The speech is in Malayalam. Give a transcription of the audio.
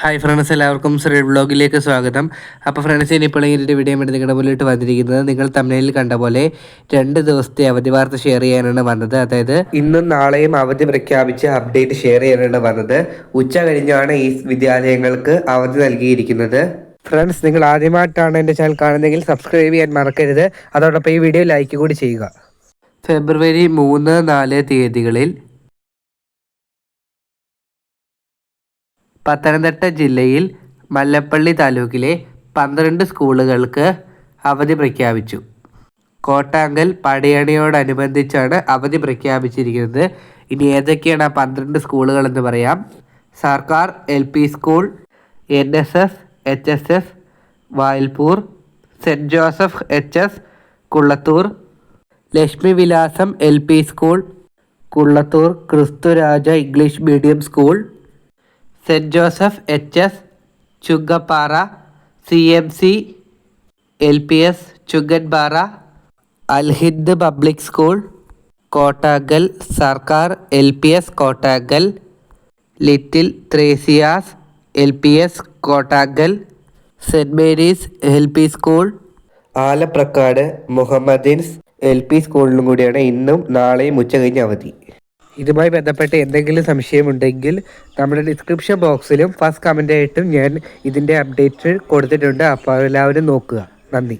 ഹായ് ഫ്രണ്ട്സ് എല്ലാവർക്കും ശ്രീ വ്ളോഗിലേക്ക് സ്വാഗതം. അപ്പോൾ ഫ്രണ്ട്സ് ഇനിയിപ്പോൾ ഒരു വീഡിയോ നിങ്ങളുടെ മുന്നിട്ട് വന്നിരിക്കുന്നത് നിങ്ങൾ തമിഴിൽ കണ്ട പോലെ രണ്ട് ദിവസത്തെ അവധി വാർത്ത ഷെയർ ചെയ്യാനാണ് വന്നത്. അതായത് ഇന്നും നാളെയും അവധി പ്രഖ്യാപിച്ച് അപ്ഡേറ്റ് ഷെയർ ചെയ്യാനാണ് വന്നത്. ഉച്ച കഴിഞ്ഞാണ് ഈ വിദ്യാലയങ്ങൾക്ക് അവധി നൽകിയിരിക്കുന്നത്. ഫ്രണ്ട്സ് നിങ്ങൾ ആദ്യമായിട്ടാണ് എന്റെ ചാനൽ കാണുന്നതെങ്കിൽ സബ്സ്ക്രൈബ് ചെയ്യാൻ മറക്കരുത്. അതോടൊപ്പം ഈ വീഡിയോ ലൈക്ക് കൂടി ചെയ്യുക. ഫെബ്രുവരി മൂന്ന് നാല് തീയതികളിൽ പത്തനംതിട്ട ജില്ലയിൽ മല്ലപ്പള്ളി താലൂക്കിലെ പന്ത്രണ്ട് സ്കൂളുകൾക്ക് അവധി പ്രഖ്യാപിച്ചു. കോട്ടാങ്കൽ പടയണിയോടനുബന്ധിച്ചാണ് അവധി പ്രഖ്യാപിച്ചിരിക്കുന്നത്. ഇനി ഏതൊക്കെയാണ് ആ പന്ത്രണ്ട് സ്കൂളുകൾ എന്ന് പറയാം. സർക്കാർ L P school N S S H S S Vayalpur saint Joseph H S Kullathur Lakshmi Vilasam L P school Kullathur Kristuraja English medium school saint Joseph H S Chunkappara C M C L P S Chunkanpara Alhind public school Kottangal സർക്കാർ L P S Kottangal little Thresia's L P S Kottangal saint Mary's L P school Alaprakkad Mohammedans L P സ്കൂളിലും കൂടിയാണ് ഇന്നും നാളെയും ഉച്ച കഴിഞ്ഞ് അവധി. ഇതുമായി ബന്ധപ്പെട്ട് എന്തെങ്കിലും സംശയമുണ്ടെങ്കിൽ നമ്മുടെ ഡിസ്ക്രിപ്ഷൻ ബോക്സിലും ഫസ്റ്റ് കമന്റായിട്ടും ഞാൻ ഇതിന്റെ അപ്ഡേറ്റ് കൊടുത്തിട്ടുണ്ട്. അപ്പോൾ എല്ലാവരും നോക്കുക. നന്ദി.